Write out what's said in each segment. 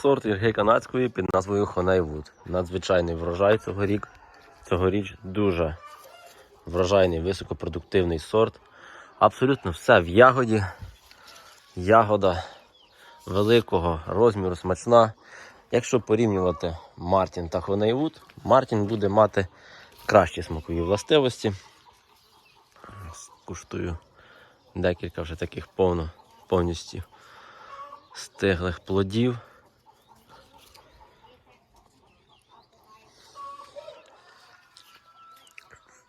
Сорт ірги канадської під назвою Honeywood. Надзвичайний врожай цьогорік. Цьогоріч дуже врожайний, високопродуктивний сорт. Абсолютно все в ягоді. Ягода великого розміру, смачна. Якщо порівнювати Мартін та Honeywood, Мартін буде мати кращі смакові властивості. Куштую декілька вже таких повно, повністю стиглих плодів.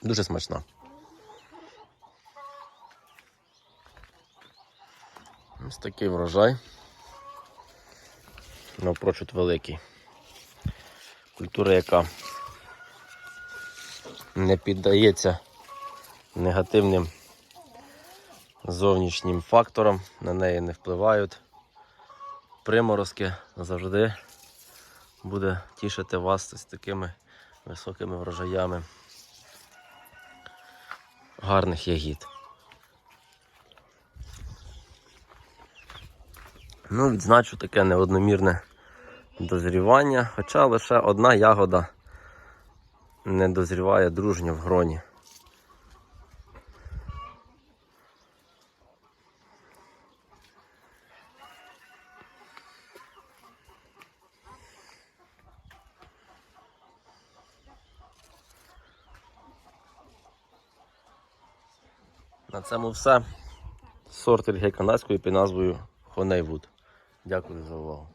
Дуже смачна. Ось такий врожай. Напрочуд великий. Культура, яка не піддається негативним зовнішнім факторам, на неї не впливають. Приморозки завжди буде тішити вас з такими високими врожаями гарних ягід. Ну, відзначу таке неодномірне дозрівання, хоча лише одна ягода не дозріває дружньо в гроні. На цьому все. Сорт ільги канадської під назвою Honeywood. Дякую за увагу.